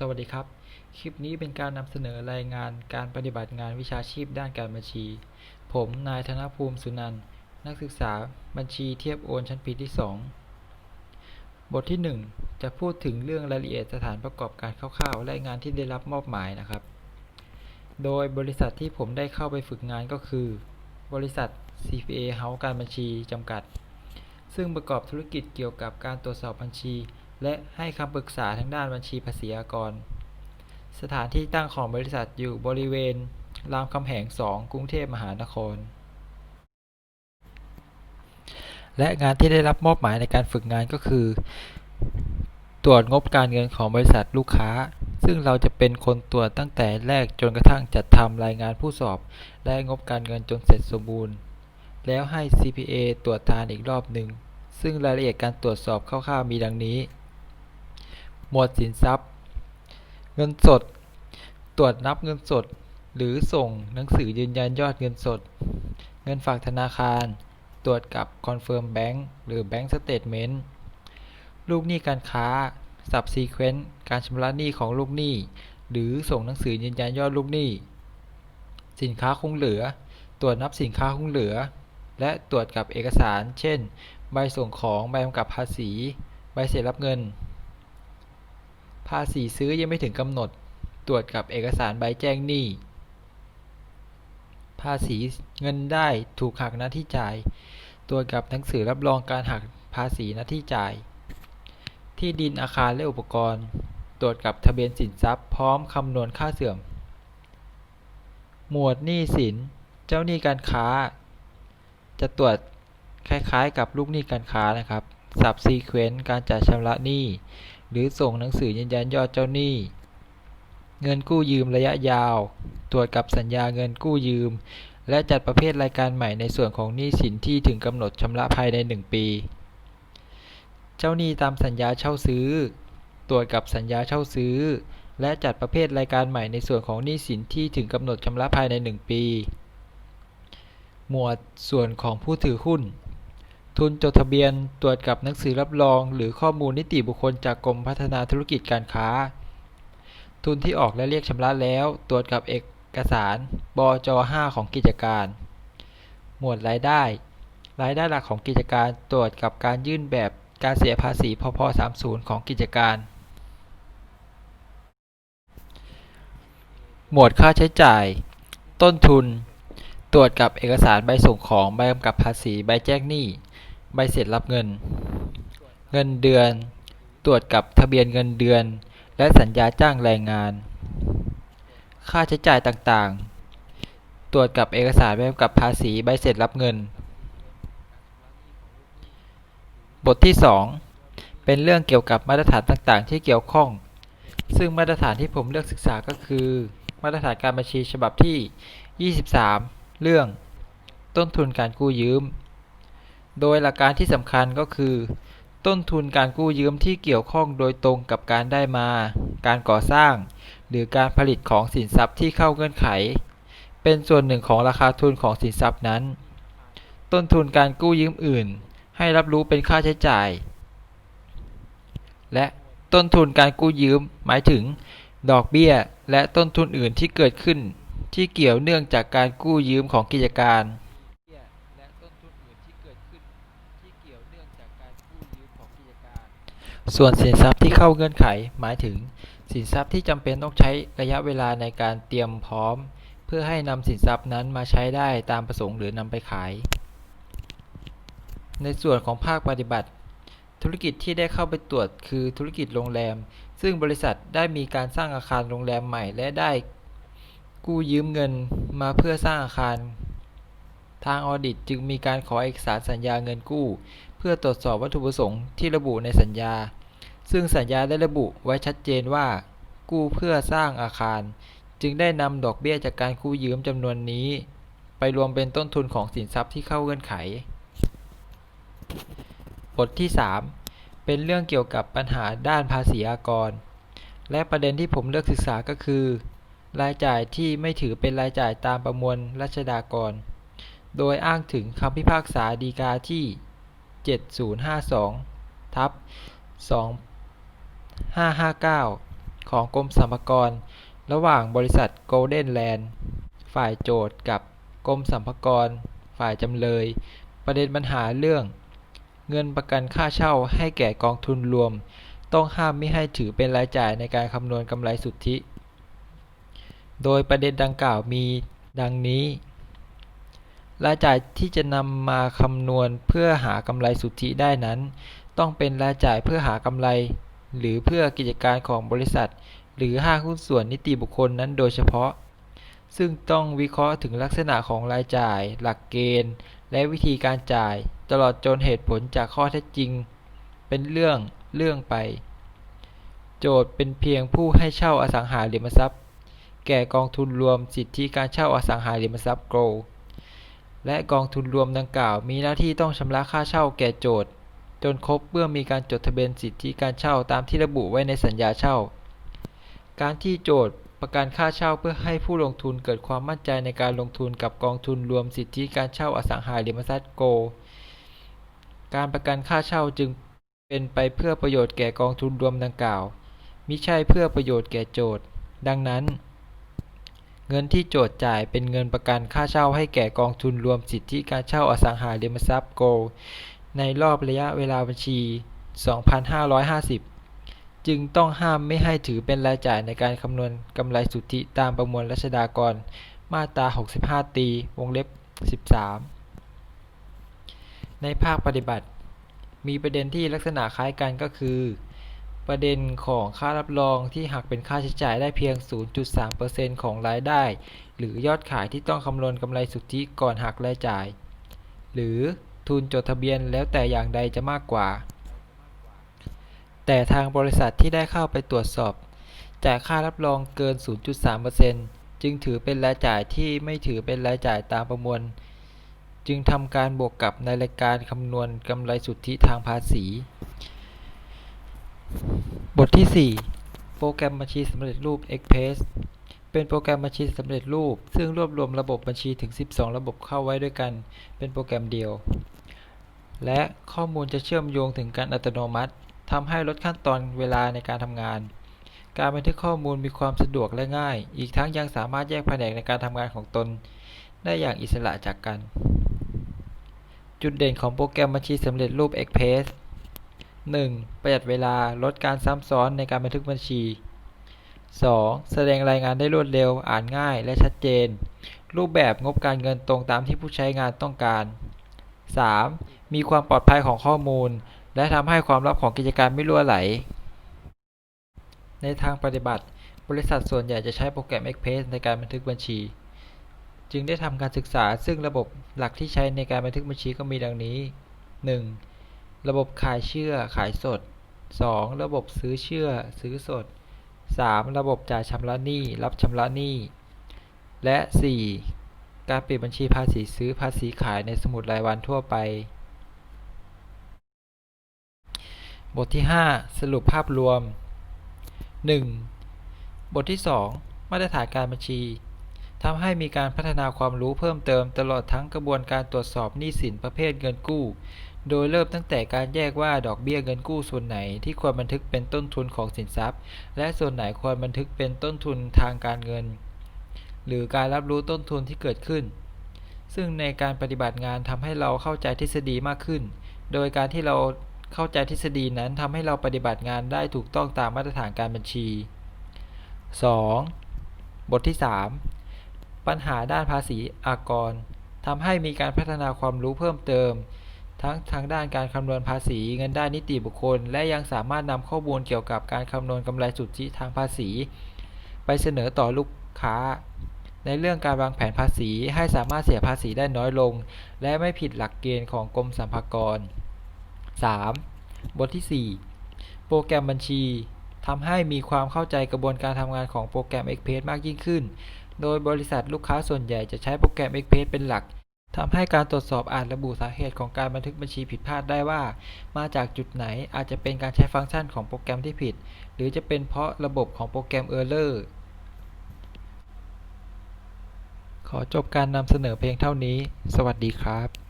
สวัสดีครับ คลิปนี้เป็นการนำเสนอรายงานการปฏิบัติงานวิชาชีพด้านการบัญชี ผมนายธนภูมิสุนันท์นักศึกษาบัญชีเทียบโอนชั้นปีที่ 2 บทที่ 1 จะพูดถึงเรื่องรายละเอียดสถานประกอบการคร่าวๆ และงานที่ได้รับมอบหมายนะครับ โดยบริษัทที่ผมได้เข้าไปฝึกงานก็คือ บริษัท CPA House การบัญชีจำกัด ซึ่งประกอบธุรกิจเกี่ยวกับการตรวจสอบบัญชี และให้คำปรึกษาทางด้านบัญชีภาษีอากร สถานที่ตั้งของบริษัทอยู่บริเวณ รามคำแหง 2 กรุงเทพมหานคร และงานที่ได้รับมอบหมายในการฝึกงานก็คือ ตรวจงบการเงินของบริษัทลูกค้า ซึ่งเราจะเป็นคนตรวจตั้งแต่แรกจนกระทั่งจัดทำรายงานผู้สอบ และงบการเงินจนเสร็จสมบูรณ์ แล้วให้ CPA ตรวจทานอีกรอบหนึ่งซึ่งรายละเอียดการตรวจสอบคร่าวๆมีดังนี้ หมวดสินทรัพย์ เงินสด ตรวจนับเงินสด หรือส่งหนังสือยืนยันยอดเงินสด เงินฝากธนาคาร ตรวจกับ Confirm Bank หรือ Bank Statement ลูกหนี้การค้า Subsequent การชำระหนี้ของลูกหนี้ หรือส่งหนังสือยืนยันยอดลูกหนี้ สินค้าคงเหลือ ตรวจนับสินค้าคงเหลือ และตรวจกับเอกสาร เช่น ใบส่งของ ใบกำกับภาษี ใบเสร็จรับเงิน ภาษีซื้อยังไม่ถึงกำหนด ตรวจกับเอกสารใบแจ้งหนี้ ภาษีเงินได้ถูกหักหน้าที่จ่าย ตรวจกับหนังสือรับรองการหักภาษีหน้าที่จ่าย ที่ดินอาคารและอุปกรณ์ ตรวจกับทะเบียนสินทรัพย์พร้อมคำนวณค่าเสื่อม หมวดหนี้สิน เจ้าหนี้การค้า จะตรวจคล้ายๆ กับลูกหนี้การค้านะครับ Subsequent การจัดชำระหนี้ หรือส่งหนังสือยืนยันยอดเจ้าหนี้ เงินกู้ยืมระยะยาว ตรวจกับสัญญาเงินกู้ยืม และจัดประเภทรายการใหม่ในส่วนของหนี้สินที่ถึงกำหนดชำระภายใน 1 ปี เจ้าหนี้ตามสัญญาเช่าซื้อ ตรวจกับสัญญาเช่าซื้อ และจัดประเภทรายการใหม่ในส่วนของหนี้สินที่ถึงกำหนดชำระภายใน 1 ปี หมวดส่วนของผู้ถือหุ้น ทุนจดทะเบียนตรวจกับหนังสือรับรอง หรือข้อมูลนิติบุคคลจากกรมพัฒนาธุรกิจการค้า ทุนที่ออกและเรียกชำระแล้ว ตรวจกับเอกสารบจ5ของกิจการ หมวดรายได้ รายได้หลักของกิจการตรวจกับการยื่นแบบการเสียภาษีพพ30 ของกิจการ หมวดค่าใช้จ่าย ต้นทุน ตรวจกับเอกสารใบส่งของใบกำกับภาษีใบแจ้งหนี้ ใบเสร็จรับเงิน เงินเดือน ตรวจกับทะเบียนเงินเดือน และสัญญาจ้างแรงงาน ค่าใช้จ่ายต่างๆ ตรวจกับเอกสารใบกำกับภาษีใบเสร็จรับเงิน บทที่ 2 เป็นเรื่องเกี่ยวกับมาตรฐานต่างๆ ที่เกี่ยวข้อง ซึ่งมาตรฐานที่ผมเลือกศึกษาก็คือ มาตรฐานการบัญชีฉบับที่ 23 เรื่อง ต้นทุนการกู้ยืม โดยหลักการที่สำคัญก็คือ ต้นทุนการกู้ยืมที่เกี่ยวข้องโดยตรงกับการได้มา การก่อสร้าง หรือการผลิตของสินทรัพย์ที่เข้าเงื่อนไข เป็นส่วนหนึ่งของราคาทุนของสินทรัพย์นั้น ต้นทุนการกู้ยืมอื่น ให้รับรู้เป็นค่าใช้จ่าย และต้นทุนการกู้ยืมหมายถึง ดอกเบี้ย และต้นทุนอื่นที่เกิดขึ้น ที่เกี่ยวเนื่องจากการกู้ยืมของกิจการ ส่วนสินทรัพย์ที่เข้าเงื่อนไขหมายถึง สินทรัพย์ที่จำเป็นต้องใช้ระยะเวลาในการเตรียมพร้อม เพื่อให้นำสินทรัพย์นั้นมาใช้ได้ตามประสงค์หรือนำไปขาย ในส่วนของภาคปฏิบัติ ธุรกิจที่ได้เข้าไปตรวจคือธุรกิจโรงแรม ซึ่งบริษัทได้มีการสร้างอาคารโรงแรมใหม่ และได้กู้ยืมเงินมาเพื่อสร้างอาคาร ทางออดิตจึงมีการขอเอกสารสัญญาเงินกู้ เพื่อตรวจสอบวัตถุประสงค์ที่ระบุในสัญญา ซึ่งสัญญาได้ระบุไว้ชัดเจนว่า กู้เพื่อสร้างอาคาร จึงได้นำดอกเบี้ยจากการกู้ยืมจำนวนนี้ ไปรวมเป็นต้นทุนของสินทรัพย์ที่เข้าเงื่อนไข บทที่ 3 เป็นเรื่องเกี่ยวกับปัญหาด้านภาษีอากร และประเด็นที่ผมเลือกศึกษาก็คือ รายจ่ายที่ไม่ถือเป็นรายจ่ายตามประมวลรัชดากร โดยอ้างถึงคำพิพากษาฎีกาที่ 7052ทับ2559 ของกรมสรรพากร ระหว่างบริษัท Golden Land ฝ่ายโจทก์กับกรมสรรพากร ฝ่ายจำเลย ประเด็นปัญหาเรื่อง เงินประกันค่าเช่าให้แก่กองทุนรวม ต้องห้ามไมิให้ถือเป็นรายจ่ายในการคำนวณกำไรสุทธิ โดยประเด็นดังกล่าวมี ดังนี้ รายจ่ายที่จะนำมาคำนวณเพื่อหากำไรสุทธิได้นั้น ต้องเป็นรายจ่ายเพื่อหากำไร หรือเพื่อกิจการของบริษัท หรือห้างหุ้นส่วนนิติบุคคลนั้นโดยเฉพาะ ซึ่งต้องวิเคราะห์ถึงลักษณะของรายจ่าย หลักเกณฑ์ และวิธีการจ่าย ตลอดจนเหตุผลจากข้อเท็จจริง เป็นเรื่องเรื่องไป โจทก์เป็นเพียงผู้ให้เช่าอสังหาริมทรัพย์ แก่กองทุนรวมสิทธิการเช่าอสังหาริมทรัพย์โกล และกองทุนรวมดังกล่าว มีหน้าที่ต้องชำระค่าเช่าแก่โจทก์จนครบเมื่อมีการจดทะเบียนสิทธิการเช่าตามที่ระบุไว้ในสัญญาเช่า การที่โจทก์ประกันค่าเช่าเพื่อให้ผู้ลงทุนเกิดความมั่นใจในการลงทุนกับกองทุนรวมสิทธิการเช่าอสังหาริมทรัพย์โก การประกันค่าเช่าจึงเป็นไปเพื่อประโยชน์แก่กองทุนรวมดังกล่าวมิใช่เพื่อประโยชน์แก่โจทก์ดังนั้น เงินที่โจทก์จ่ายเป็นเงินประกันค่าเช่าให้แก่กองทุนรวมสิทธิการเช่าอสังหาริมทรัพย์โกลในรอบระยะเวลาบัญชี 2550 จึงต้องห้ามไม่ให้ถือเป็นรายจ่ายในการคำนวณกำไรสุทธิตามประมวลรัษฎากร มาตรา 65 ตี วงเล็บ 13 ในภาคปฏิบัติ มีประเด็นที่ลักษณะคล้ายกันก็คือ ประเด็นของค่ารับรองที่หักเป็นค่าใช้จ่ายได้เพียง 0.3%ของรายได้ หรือยอดขายที่ต้องคำนวณกำไรสุทธิก่อนหักรายจ่าย หรือทุนจดทะเบียนแล้วแต่อย่างใดจะมากกว่า แต่ทางบริษัทที่ได้เข้าไปตรวจสอบ จ่ายค่ารับรองเกิน 0.3%จึงถือเป็นรายจ่ายที่ไม่ถือเป็นรายจ่ายตามประมวล จึงทำการบวกกับในรายการคำนวณกำไรสุทธิทางภาษี บทที่ 4 โปรแกรมบัญชีสำเร็จรูป Express เป็นโปรแกรมบัญชีสำเร็จรูป ซึ่งรวบรวมระบบบัญชีถึง 12 ระบบเข้าไว้ด้วยกัน เป็นโปรแกรมเดียว และข้อมูลจะเชื่อมโยงถึงกันอัตโนมัติทำให้ลดขั้นตอนเวลาในการทำงาน การบันทึกข้อมูลมีความสะดวกและง่าย อีกทั้งยังสามารถแยกแผนกในการทำงานของตน ได้อย่างอิสระจากกัน จุดเด่นของโปรแกรมบัญชีสำเร็จรูป Express 1. ประหยัดเวลาลดการซ้ำซ้อนในการบันทึกบัญชี 2. แสดงรายงานได้รวดเร็วอ่านง่ายและชัดเจน รูปแบบงบการเงินตรงตามที่ผู้ใช้งานต้องการ 3. มีความปลอดภัยของข้อมูล และทำให้ความลับของกิจการไม่รั่วไหล ในทางปฏิบัติ บริษัทส่วนใหญ่จะใช้โปรแกรม Express ในการบันทึกบัญชี จึงได้ทำการศึกษาซึ่งระบบหลักที่ใช้ในการบันทึกบัญชีก็มีดังนี้ 1. ระบบขายเชื่อขายสด 2. ระบบซื้อเชื่อซื้อสด 3. ระบบจ่ายชำระหนี้รับชำระหนี้ และ 4. การปิดบัญชีภาษีซื้อภาษีขายในสมุดรายวันทั่วไป บทที่ 5 สรุปภาพรวม 1. บทที่ 2 มาตรฐานการบัญชีทำให้มีการพัฒนาความรู้เพิ่มเติมตลอดทั้งกระบวนการตรวจสอบหนี้สินประเภทเงินกู้ โดยเริ่มตั้งแต่การแยกว่าดอกเบี้ยเงินกู้ส่วนไหนที่ควรบันทึกเป็นต้นทุนของสินทรัพย์ และส่วนไหนควรบันทึกเป็นต้นทุนทางการเงิน หรือการรับรู้ต้นทุนที่เกิดขึ้น ซึ่งในการปฏิบัติงานทำให้เราเข้าใจทฤษฎีมากขึ้น โดยการที่เราเข้าใจทฤษฎีนั้นทำให้เราปฏิบัติงานได้ถูกต้องตามมาตรฐานการบัญชี 2. บทที่ 3 ปัญหาด้านภาษีอากรทำให้มีการพัฒนาความรู้เพิ่มเติม ทั้งทางด้านการคำนวณภาษีเงินได้นิติบุคคล และยังสามารถนำข้อมูลเกี่ยวกับการคำนวณกำไรสุทธิทางภาษี ไปเสนอต่อลูกค้า ในเรื่องการวางแผนภาษีให้สามารถเสียภาษีได้น้อยลง และไม่ผิดหลักเกณฑ์ของกรมสรรพากร 3. บทที่ 4 โปรแกรมบัญชีทำให้มีความเข้าใจกระบวนการทำงานของโปรแกรม Express มากยิ่งขึ้น โดยบริษัทลูกค้าส่วนใหญ่จะใช้โปรแกรม Express เป็นหลัก ทำให้การตรวจสอบอาจระบุสาเหตุของการบันทึกบัญชีผิดพลาดได้ว่า มาจากจุดไหนอาจจะเป็นการใช้ฟังก์ชันของโปรแกรมที่ผิด หรือจะเป็นเพราะระบบของโปรแกรม Error ขอจบการนำเสนอเพียงเท่านี้ สวัสดีครับ